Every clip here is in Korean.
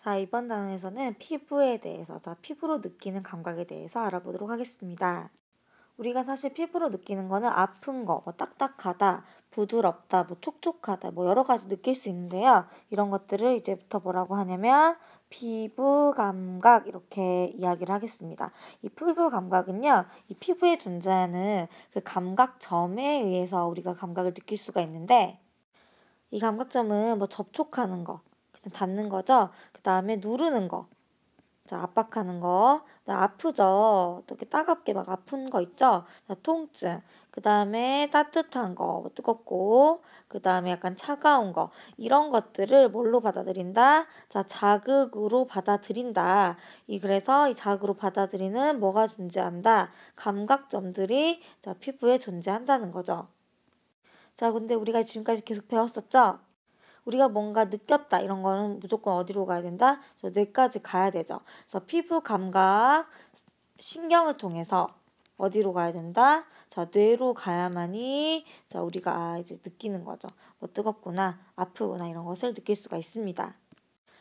자, 이번 단원에서는 피부에 대해서, 자, 피부로 느끼는 감각에 대해서 알아보도록 하겠습니다. 우리가 사실 피부로 느끼는 거는 아픈 거, 뭐 딱딱하다, 부드럽다, 뭐 촉촉하다, 뭐 여러 가지 느낄 수 있는데요. 이런 것들을 이제부터 뭐라고 하냐면 피부 감각 이렇게 이야기를 하겠습니다. 이 피부 감각은요, 이 피부에 존재하는 그 감각점에 의해서 우리가 감각을 느낄 수가 있는데 이 감각점은 뭐 접촉하는 거, 닿는 거죠. 그 다음에 누르는 거. 자, 압박하는 거. 아프죠? 또 이렇게 따갑게 막 아픈 거 있죠? 자, 통증. 그 다음에 따뜻한 거, 뭐 뜨겁고. 그 다음에 약간 차가운 거. 이런 것들을 뭘로 받아들인다? 자, 자극으로 받아들인다. 이, 그래서 이 자극으로 받아들이는 뭐가 존재한다? 감각점들이 자, 피부에 존재한다는 거죠. 자, 근데 우리가 지금까지 계속 배웠었죠? 우리가 뭔가 느꼈다 이런 거는 무조건 어디로 가야 된다? 그래서 뇌까지 가야 되죠. 그래서 피부 감각 신경을 통해서 어디로 가야 된다? 자, 뇌로 가야만이 자, 우리가 아, 이제 느끼는 거죠. 뭐 뜨겁구나, 아프구나 이런 것을 느낄 수가 있습니다.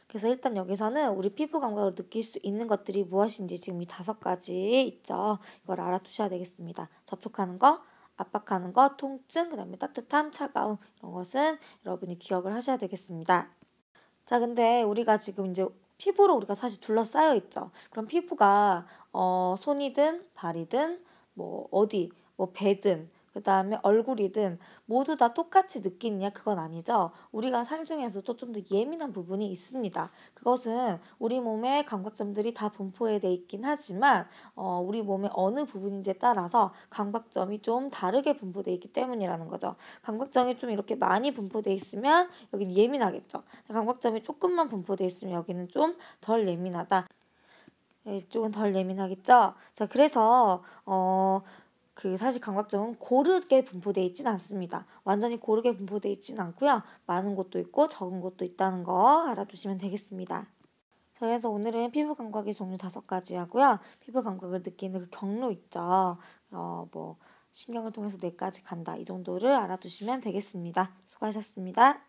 그래서 일단 여기서는 우리 피부 감각을 느낄 수 있는 것들이 무엇인지 지금 이 다섯 가지 있죠. 이걸 알아두셔야 되겠습니다. 접촉하는 거, 압박하는 것, 통증, 그 다음에 따뜻함, 차가움 이런 것은 여러분이 기억을 하셔야 되겠습니다. 자, 근데 우리가 지금 이제 피부로 우리가 사실 둘러싸여 있죠. 그럼 피부가 어, 손이든 발이든 뭐 어디 뭐 배든 그 다음에 얼굴이든 모두 다 똑같이 느끼느냐 그건 아니죠. 우리가 삶 중에서도 좀 더 예민한 부분이 있습니다. 그것은 우리 몸의 감각점들이 다 분포해 돼 있긴 하지만 어, 우리 몸의 어느 부분인지에 따라서 감각점이 좀 다르게 분포돼 있기 때문이라는 거죠. 감각점이 좀 이렇게 많이 분포돼 있으면 여기는 예민하겠죠. 감각점이 조금만 분포돼 있으면 여기는 좀 덜 예민하다. 네, 이쪽은 덜 예민하겠죠. 자, 그래서 어. 그 사실 감각점은 고르게 분포되어 있지는 않습니다. 완전히 고르게 분포되어 있지는 않고요. 많은 곳도 있고 적은 곳도 있다는 거 알아두시면 되겠습니다. 그래서 오늘은 피부 감각의 종류 다섯 가지 하고요. 피부 감각을 느끼는 그 경로 있죠. 어, 뭐 신경을 통해서 뇌까지 간다. 이 정도를 알아두시면 되겠습니다. 수고하셨습니다.